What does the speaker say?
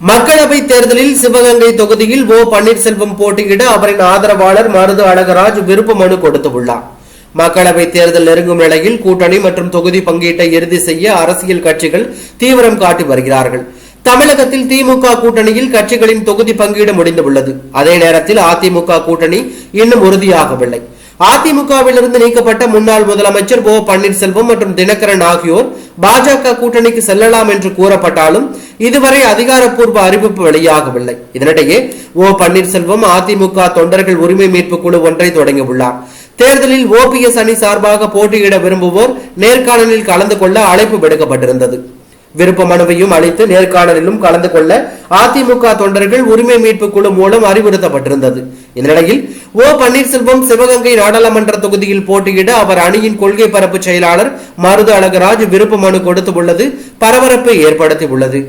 மக்களவை தேர்தலில் சிவகங்கை தொகுதியில் ஓ பன்னீர்செல்வம் போட்டியிட அவரின் ஆதரவாளர் மருது அழகராஜ் விருப்ப மனு கொடுத்துள்ளார் மக்களவை தேர்தல் நெருங்கும் நிலையில் கூட்டணி மற்றும் தொகுதி பங்கீட்டை இறுதி செய்ய அரசியல் கட்சிகள் தீவிரம் காட்டி வருகிறார்கள். தமிழகத்தில் திமுக கூட்டணியில் கட்சிகளின் தொகுதி பங்கீடு முடிந்துள்ளது. அதே நேரத்தில் அதிமுக கூட்டணி இன்னும் உறுதியாகவில்லை. அதிமுகவிலிருந்து நீக்கப்பட்ட முன்னாள் முதலமைச்சர் ஓ பன்னீர்செல்வம் மற்றும் தினகரன் ஆகியோர் பாஜக கூட்டணிக்கு செல்லலாம் என்று கூறப்பட்டாலும் இதுவரை அதிகாரப்பூர்வ அறிவிப்பு வெளியாகவில்லை. இதனிடையே ஓ பன்னீர்செல்வம் அதிமுக தொண்டர்கள் உரிமை மீட்பு குழு ஒன்றை தொடங்கியுள்ளார். தேர்தலில் ஓபிஎஸ் அணி சார்பாக போட்டியிட விரும்புவோர் நேர்காணலில் கலந்து கொள்ள அழைப்பு விடுக்கப்பட்டிருந்தது. விருப்ப மனுவையும் அளித்து நேர்காணலிலும் கலந்து கொள்ள அதிமுக தொண்டர்கள் உரிமை மீட்பு குழு மூலம் அறிவுறுத்தப்பட்டிருந்தது. இந்நிலையில் ஓ பன்னீர்செல்வம் சிவகங்கை நாடாளுமன்ற தொகுதியில் போட்டியிட அவர் அணியின் கொள்கை பரப்பு செயலாளர் மருது அழகராஜ் விருப்ப மனு கொடுத்துள்ளது பரபரப்பை ஏற்படுத்தியுள்ளது.